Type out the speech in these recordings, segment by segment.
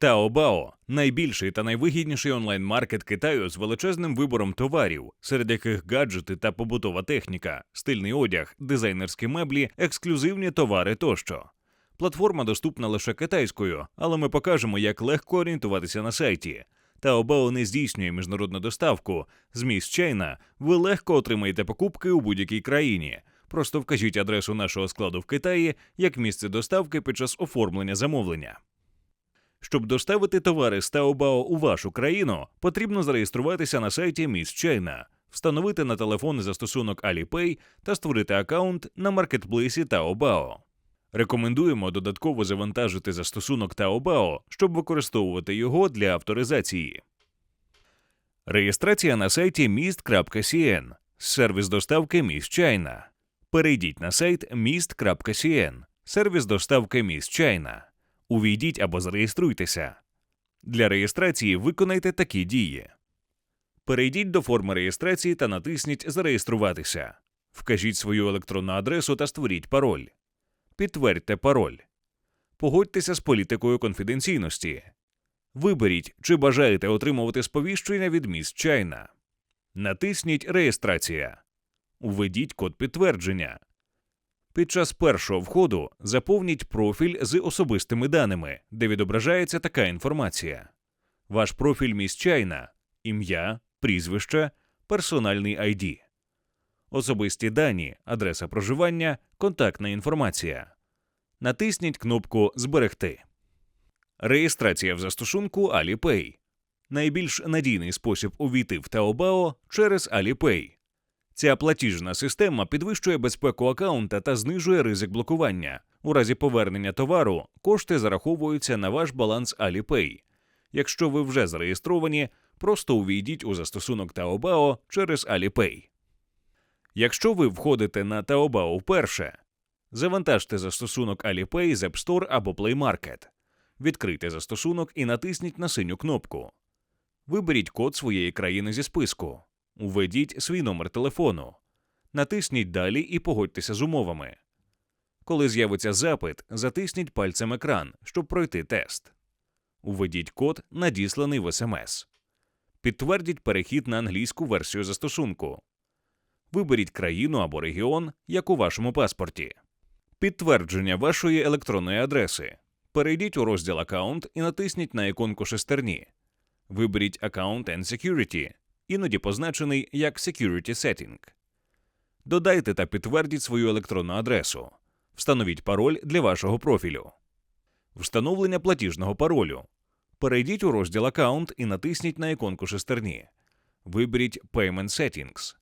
Taobao – найбільший та найвигідніший онлайн-маркет Китаю з величезним вибором товарів, серед яких гаджети та побутова техніка, стильний одяг, дизайнерські меблі, ексклюзивні товари тощо. Платформа доступна лише китайською, але ми покажемо, як легко орієнтуватися на сайті. Taobao не здійснює міжнародну доставку. З місць Чайна ви легко отримаєте покупки у будь-якій країні. Просто вкажіть адресу нашого складу в Китаї як місце доставки під час оформлення замовлення. Щоб доставити товари з Taobao у вашу країну, потрібно зареєструватися на сайті Miss China, встановити на телефон застосунок Alipay та створити аккаунт на маркетплейсі Taobao. Рекомендуємо додатково завантажити застосунок Taobao, щоб використовувати його для авторизації. Реєстрація на сайті mist.cn, сервіс доставки Miss China. Перейдіть на сайт mist.cn, сервіс доставки Miss China. Увійдіть або зареєструйтеся. Для реєстрації виконайте такі дії. Перейдіть до форми реєстрації та натисніть Зареєструватися. Вкажіть свою електронну адресу та створіть пароль. Підтвердьте пароль. Погодьтеся з політикою конфіденційності. Виберіть, чи бажаєте отримувати сповіщення від міст Чайна. Натисніть Реєстрація. Введіть код підтвердження. Під час першого входу заповніть профіль з особистими даними, де відображається така інформація: ваш профіль міст ім'я, прізвище, персональний ID. Особисті дані, адреса проживання, контактна інформація. Натисніть кнопку Зберегти. Реєстрація в застосунку Alipay. Найбільш надійний спосіб увійти в Taobao через Alipay. Ця платіжна система підвищує безпеку аккаунта та знижує ризик блокування. У разі повернення товару кошти зараховуються на ваш баланс Alipay. Якщо ви вже зареєстровані, просто увійдіть у застосунок Taobao через Alipay. Якщо ви входите на Taobao вперше, завантажте застосунок Alipay з App Store або Play Market. Відкрийте застосунок і натисніть на синю кнопку. Виберіть код своєї країни зі списку. Введіть свій номер телефону. Натисніть Далі і погодьтеся з умовами. Коли з'явиться запит, затисніть пальцем екран, щоб пройти тест. Введіть код, надісланий в СМС. Підтвердіть перехід на англійську версію застосунку. Виберіть країну або регіон, як у вашому паспорті. Підтвердження вашої електронної адреси. Перейдіть у розділ Аккаунт і натисніть на іконку шестерні. Виберіть Account and Security, іноді позначений як Security Setting. Додайте та підтвердіть свою електронну адресу. Встановіть пароль для вашого профілю. Встановлення платіжного паролю. Перейдіть у розділ Аккаунт і натисніть на іконку шестерні. Виберіть Payment Settings.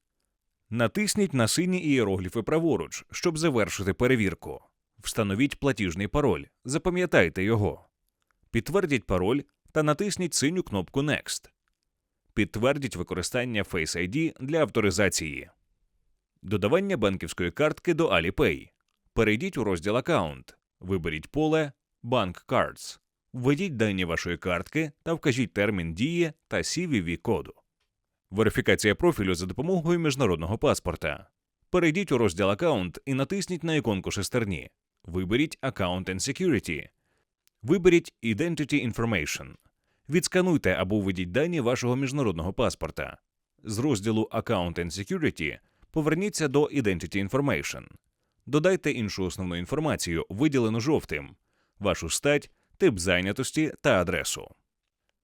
Натисніть на сині ієрогліфи праворуч, щоб завершити перевірку. Встановіть платіжний пароль. Запам'ятайте його. Підтвердіть пароль та натисніть синю кнопку Next. Підтвердіть використання Face ID для авторизації. Додавання банківської картки до Alipay. Перейдіть у розділ Аккаунт. Виберіть поле Bank Cards. Введіть дані вашої картки та вкажіть термін дії та CVV коду. Верифікація профілю за допомогою міжнародного паспорта. Перейдіть у розділ Аккаунт і натисніть на іконку шестерні. Виберіть Account and Security. Виберіть Identity Information. Відскануйте або введіть дані вашого міжнародного паспорта. З розділу Account and Security поверніться до Identity Information. Додайте іншу основну інформацію, виділену жовтим, вашу стать, тип зайнятості та адресу.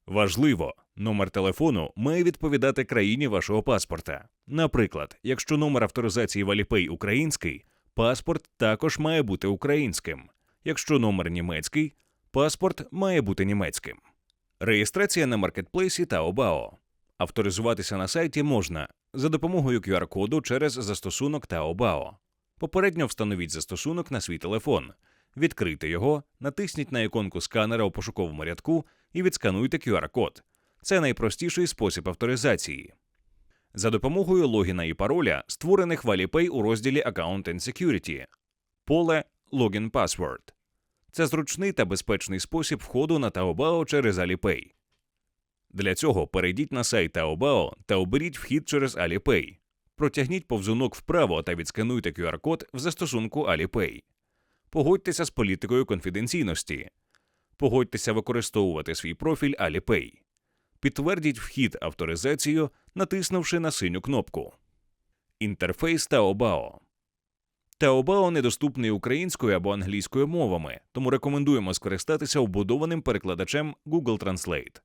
Важливо, номер телефону має відповідати країні вашого паспорта. Наприклад, якщо номер авторизації в Alipay український, паспорт також має бути українським. Якщо номер німецький, паспорт має бути німецьким. Реєстрація на маркетплейсі та Taobao. Авторизуватися на сайті можна за допомогою QR-коду через застосунок Taobao. Попередньо встановіть застосунок на свій телефон, відкрийте його, натисніть на іконку сканера у пошуковому рядку і відскануйте QR-код. Це найпростіший спосіб авторизації. За допомогою логіна і пароля, створених в Alipay у розділі Account and Security. Поле Login Password. Це зручний та безпечний спосіб входу на Taobao через Alipay. Для цього перейдіть на сайт Taobao та оберіть вхід через Alipay. Протягніть повзунок вправо та відскануйте QR-код в застосунку Alipay. Погодьтеся з політикою конфіденційності. Погодьтеся використовувати свій профіль Alipay. Підтвердіть вхід авторизацію, натиснувши на синю кнопку. Інтерфейс Taobao. Taobao недоступний українською або англійською мовами, тому рекомендуємо скористатися вбудованим перекладачем Google Translate.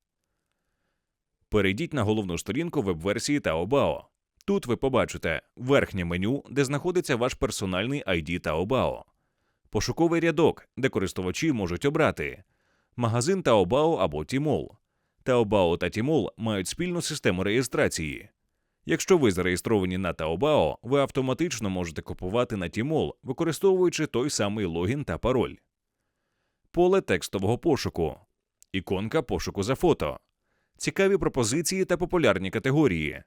Перейдіть на головну сторінку веб-версії Taobao. Тут ви побачите верхнє меню, де знаходиться ваш персональний ID Taobao, пошуковий рядок, де користувачі можуть обрати магазин Taobao або Tmall. Taobao та Tmall мають спільну систему реєстрації. Якщо ви зареєстровані на Taobao, ви автоматично можете купувати на Tmall, використовуючи той самий логін та пароль. Поле текстового пошуку, іконка пошуку за фото, цікаві пропозиції та популярні категорії,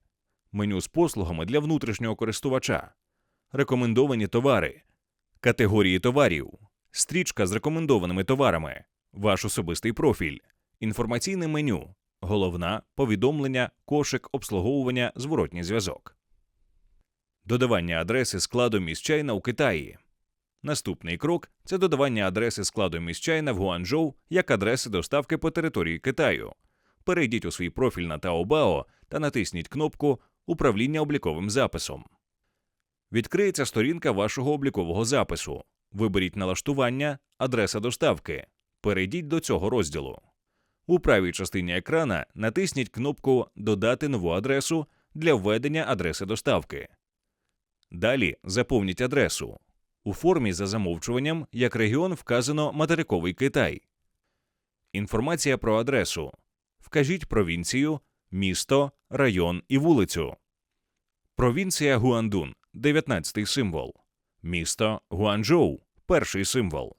меню з послугами для внутрішнього користувача, рекомендовані товари, категорії товарів, стрічка з рекомендованими товарами, ваш особистий профіль, інформаційне меню, головна, повідомлення, кошик, обслуговування, зворотній зв'язок. Додавання адреси складу міщайна у Китаї. Наступний крок це додавання адреси складу міщайна в Гуанчжоу як адреси доставки по території Китаю. Перейдіть у свій профіль на Taobao та натисніть кнопку Управління обліковим записом. Відкриється сторінка вашого облікового запису. Виберіть налаштування, адреса доставки. Перейдіть до цього розділу. У правій частині екрана натисніть кнопку Додати нову адресу для введення адреси доставки. Далі заповніть адресу. У формі за замовчуванням як регіон вказано материковий Китай. Інформація про адресу. Вкажіть провінцію, місто, район і вулицю. Провінція Гуандун 19 символ. Місто Гуанчжоу перший символ.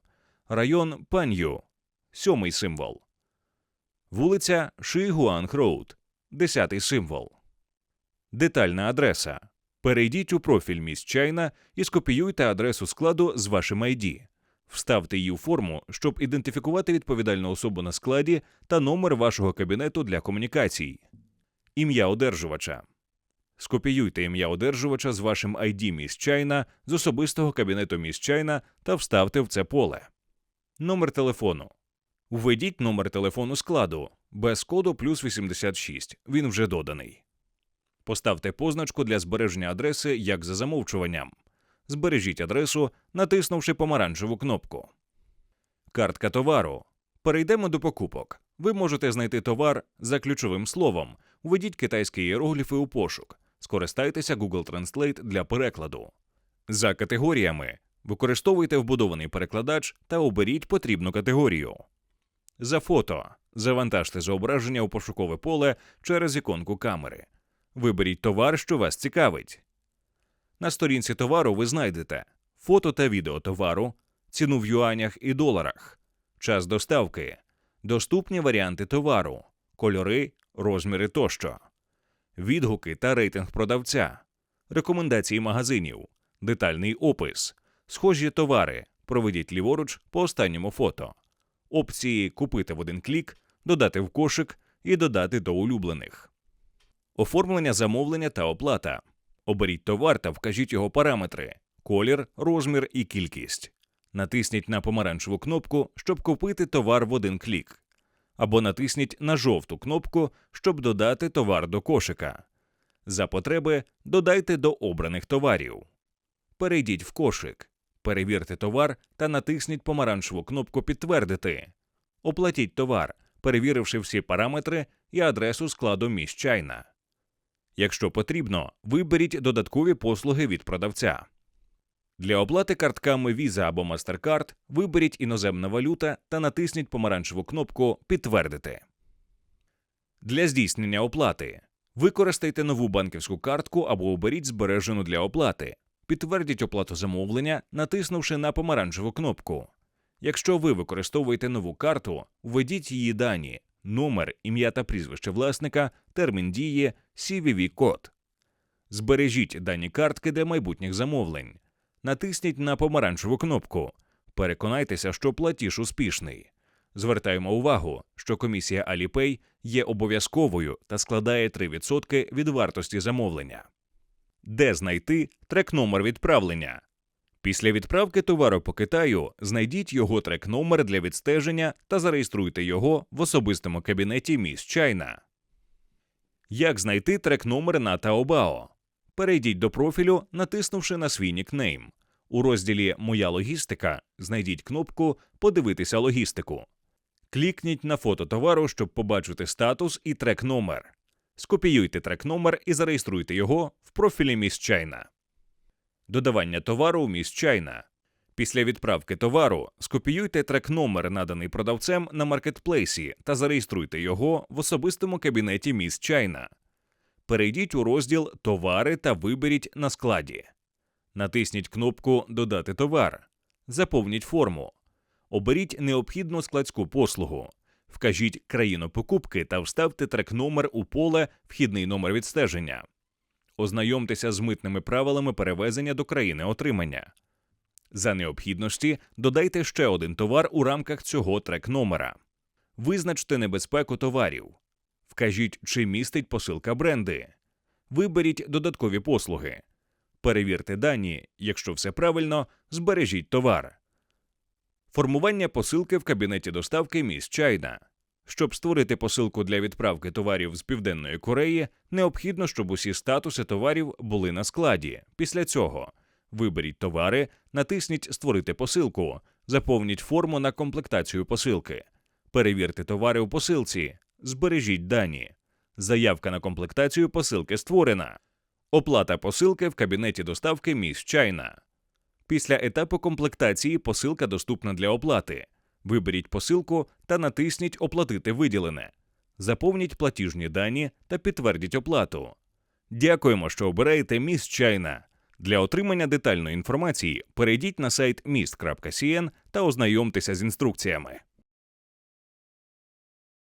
Район Пан'ю сьомий символ. Вулиця Шигуанг Роуд, десятий символ. Детальна адреса. Перейдіть у профіль міст Чайна і скопіюйте адресу складу з вашим ID. Вставте її у форму, щоб ідентифікувати відповідальну особу на складі та номер вашого кабінету для комунікацій. Ім'я одержувача. Скопіюйте ім'я одержувача з вашим ID міст Чайна з особистого кабінету міст Чайна та вставте в це поле. Номер телефону. Введіть номер телефону складу без коду плюс 86. Він вже доданий. Поставте позначку для збереження адреси як за замовчуванням. Збережіть адресу, натиснувши помаранчеву кнопку. Картка товару. Перейдемо до покупок. Ви можете знайти товар за ключовим словом. Введіть китайські іерогліфи у пошук. Скористайтеся Google Translate для перекладу. За категоріями використовуйте вбудований перекладач та оберіть потрібну категорію. За фото завантажте зображення у пошукове поле через іконку камери. Виберіть товар, що вас цікавить. На сторінці товару ви знайдете фото та відео товару, ціну в юанях і доларах, час доставки, доступні варіанти товару, кольори, розміри тощо, відгуки та рейтинг продавця, рекомендації магазинів, детальний опис, схожі товари. Проведіть ліворуч по останньому фото, опції Купити в один клік, додати в кошик і додати до улюблених. Оформлення замовлення та оплата. Оберіть товар та вкажіть його параметри: колір, розмір і кількість. Натисніть на помаранчеву кнопку, щоб купити товар в один клік. Або натисніть на жовту кнопку, щоб додати товар до кошика. За потреби додайте до обраних товарів. Перейдіть в кошик. Перевірте товар та натисніть помаранчеву кнопку Підтвердити. Оплатіть товар, перевіривши всі параметри і адресу складу міст Чайна. Якщо потрібно, виберіть додаткові послуги від продавця. Для оплати картками Visa або MasterCard виберіть іноземна валюта та натисніть помаранчеву кнопку Підтвердити. Для здійснення оплати використайте нову банківську картку або оберіть збережену для оплати. Підтвердіть оплату замовлення, натиснувши на помаранчеву кнопку. Якщо ви використовуєте нову карту, введіть її дані, номер, ім'я та прізвище власника, термін дії, CVV-код. Збережіть дані картки для майбутніх замовлень. Натисніть на помаранчеву кнопку. Переконайтеся, що платіж успішний. Звертаємо увагу, що комісія Alipay є обов'язковою та складає 3% від вартості замовлення. Де знайти трек-номер відправлення? Після відправки товару по Китаю знайдіть його трек-номер для відстеження та зареєструйте його в особистому кабінеті Міс Чайна. Як знайти трек-номер на Taobao? Перейдіть до профілю, натиснувши на свій нікнейм. У розділі Моя логістика знайдіть кнопку Подивитися логістику. Клікніть на фото товару, щоб побачити статус і трек-номер. Скопіюйте трек-номер і зареєструйте його в профілі Міс Чайна. Додавання товару Міс Чайна. Після відправки товару скопіюйте трек-номер, наданий продавцем на маркетплейсі, та зареєструйте його в особистому кабінеті Міс Чайна. Перейдіть у розділ Товари та виберіть на складі. Натисніть кнопку Додати товар. Заповніть форму. Оберіть необхідну складську послугу. Вкажіть країну покупки та вставте трек-номер у поле Вхідний номер відстеження. Ознайомтеся з митними правилами перевезення до країни отримання. За необхідності додайте ще один товар у рамках цього трек-номера. Визначте небезпеку товарів. Вкажіть, чи містить посилка бренди. Виберіть додаткові послуги. Перевірте дані. Якщо все правильно, збережіть товар. Формування посилки в кабінеті доставки Міс Чайна. Щоб створити посилку для відправки товарів з Південної Кореї, необхідно, щоб усі статуси товарів були на складі. Після цього виберіть товари, натисніть Створити посилку, заповніть форму на комплектацію посилки, перевірте товари у посилці, збережіть дані. Заявка на комплектацію посилки створена. Оплата посилки в кабінеті доставки Міс Чайна. Після етапу комплектації посилка доступна для оплати. Виберіть посилку та натисніть Оплатити виділене. Заповніть платіжні дані та підтвердіть оплату. Дякуємо, що обираєте міст Чайна. Для отримання детальної інформації перейдіть на сайт mist.cn та ознайомтеся з інструкціями.